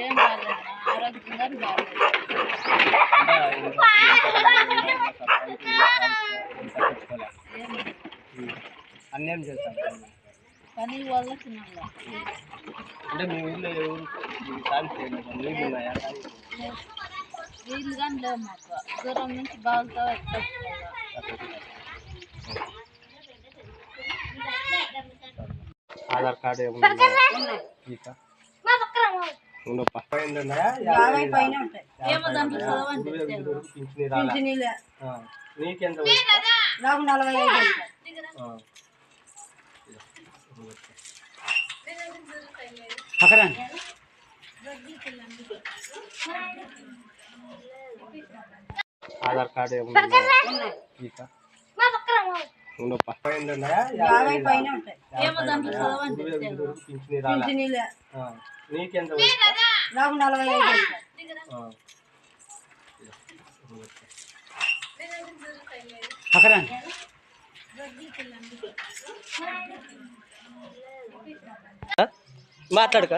ఏం బాగాలేదు ఆరోగ్యంగా పని తినాలి. అంటే మీ ఊళ్ళో నీళ్ళు ఉన్నాయా? వీళ్ళు కానీ లేవు మాకు. దూరం నుంచి బాగుతో ఆధార్ కార్డు ఏమన్నా నీకెంత? నాకు నలభై ఆ. ఆధార్ కార్డు ఏమన్నా నీకెంత? నాకు నలభై? మాట్లాడక.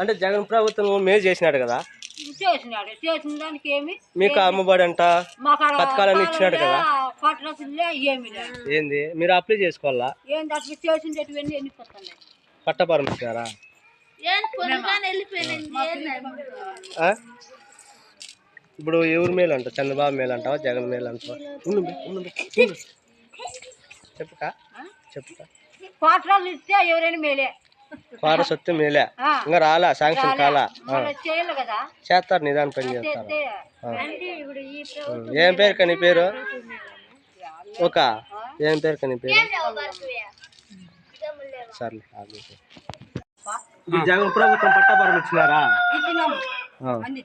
అంటే జగన్ ప్రభుత్వం మేలు చేసినాడు కదా. చేసినాడు. చేసిన దానికి ఏమి? మీకు అమ్మబడి అంట పథకాలన్నీ ఇచ్చినాడు కదా? పట్టరాసిందిలే ఏమి లేదు. ఏంది? మీరు అప్లై చేసుకోవాలా? ఏంది? అట్లా చేసిండేటివన్నీ వెళ్ళిపోయినండి ఆ? ఇప్పుడు ఎవరు మేలు అంట చంద్రబాబు మేలు అంటావా జగన్ మేలు అంటావా. చెప్పుక చెప్పుక పట్టరాలు ఇస్తే ఎవరైనా మేలే. వారస్ వస్తే మేలే. ఇంకా రాలా శాంక్షన్ కాలా. చేస్తారు నిదానం పని చేస్తారు. ఏం పేరు కని పేరు? ఒక. ఏం పేరు కని పేరు? సర్లే జగన్ ప్రభుత్వం పట్టభరం ఇచ్చినారా.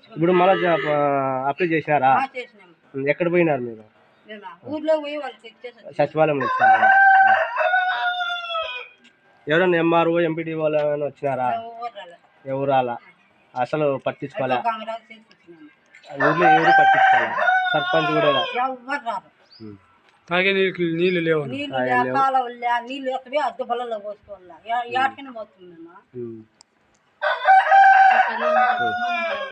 ఇప్పుడు మళ్ళీ అప్లై చేసినారా. ఎక్కడ పోయినారు మీరు? సచివాలయంలో ఇచ్చారా ఆ. ఎవరైనా ఎంఆర్ఓ ఎంపీడీ వాళ్ళు ఏమైనా వచ్చినారా? ఊర్రాలు ఎవరు రాలా అసలు పట్టించుకోలే. ఊర్లో ఎవరు పట్టించుకోలే. సర్పంచ్ కూడా. తాగే నీళ్ళు నీళ్ళు లేవు. నీళ్ళు ఎక్కడే అద్దె పోసుకోవాలా?